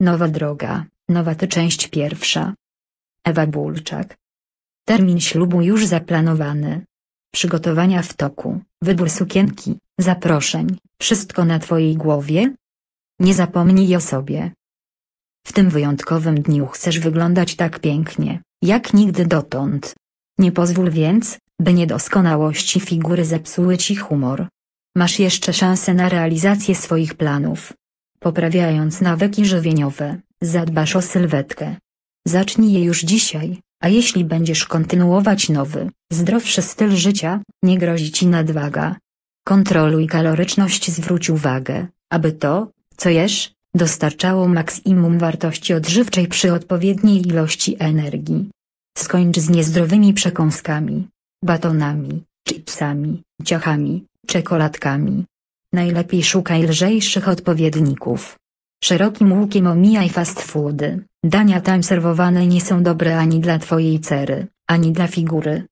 Nowa droga, nowa ty część pierwsza. Ewa Bulczak. Termin ślubu już zaplanowany. Przygotowania w toku, wybór sukienki, zaproszeń, wszystko na twojej głowie? Nie zapomnij o sobie. W tym wyjątkowym dniu chcesz wyglądać tak pięknie, jak nigdy dotąd. Nie pozwól więc, by niedoskonałości figury zepsuły ci humor. Masz jeszcze szansę na realizację swoich planów. Poprawiając nawyki żywieniowe, zadbasz o sylwetkę. Zacznij je już dzisiaj, a jeśli będziesz kontynuować nowy, zdrowszy styl życia, nie grozi ci nadwaga. Kontroluj kaloryczność zwróć uwagę, aby to, co jesz, dostarczało maksimum wartości odżywczej przy odpowiedniej ilości energii. Skończ z niezdrowymi przekąskami, batonami, chipsami, ciachami, czekoladkami. Najlepiej szukaj lżejszych odpowiedników. Szerokim łukiem omijaj fast foody, dania tam serwowane nie są dobre ani dla twojej cery, ani dla figury.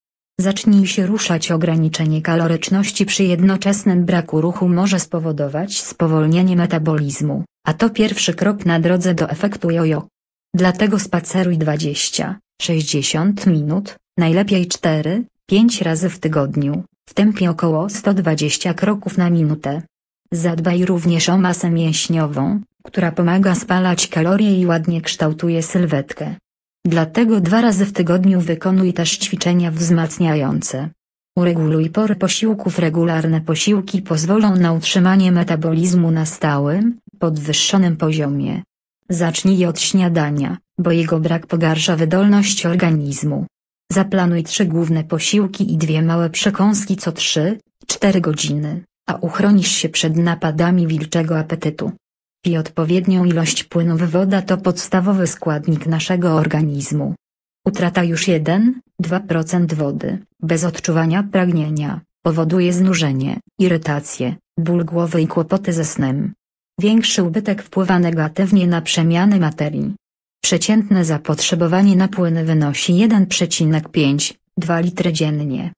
Zacznij się ruszać ograniczenie kaloryczności przy jednoczesnym braku ruchu może spowodować spowolnienie metabolizmu, a to pierwszy krok na drodze do efektu jojo. Dlatego spaceruj 20, 60 minut, najlepiej 4, 5 razy w tygodniu, w tempie około 120 kroków na minutę. Zadbaj również o masę mięśniową, która pomaga spalać kalorie i ładnie kształtuje sylwetkę. Dlatego dwa razy w tygodniu wykonuj też ćwiczenia wzmacniające. Ureguluj pory posiłków Regularne posiłki pozwolą na utrzymanie metabolizmu na stałym, podwyższonym poziomie. Zacznij od śniadania, bo jego brak pogarsza wydolność organizmu. Zaplanuj trzy główne posiłki i dwie małe przekąski co 3-4 godziny, a uchronisz się przed napadami wilczego apetytu. Pij odpowiednią ilość płynów woda to podstawowy składnik naszego organizmu. Utrata już 1-2% wody, bez odczuwania pragnienia, powoduje znużenie, irytację, ból głowy i kłopoty ze snem. Większy ubytek wpływa negatywnie na przemiany materii. Przeciętne zapotrzebowanie na płyny wynosi 1,5-2 litry dziennie.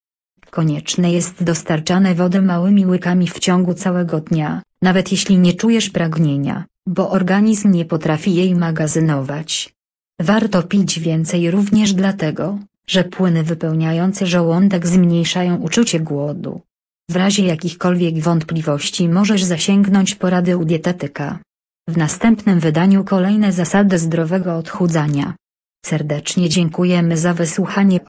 Konieczne jest dostarczane wody małymi łykami w ciągu całego dnia, nawet jeśli nie czujesz pragnienia, bo organizm nie potrafi jej magazynować. Warto pić więcej również dlatego, że płyny wypełniające żołądek zmniejszają uczucie głodu. W razie jakichkolwiek wątpliwości możesz zasięgnąć porady u dietetyka. W następnym wydaniu kolejne zasady zdrowego odchudzania. Serdecznie dziękujemy za wysłuchanie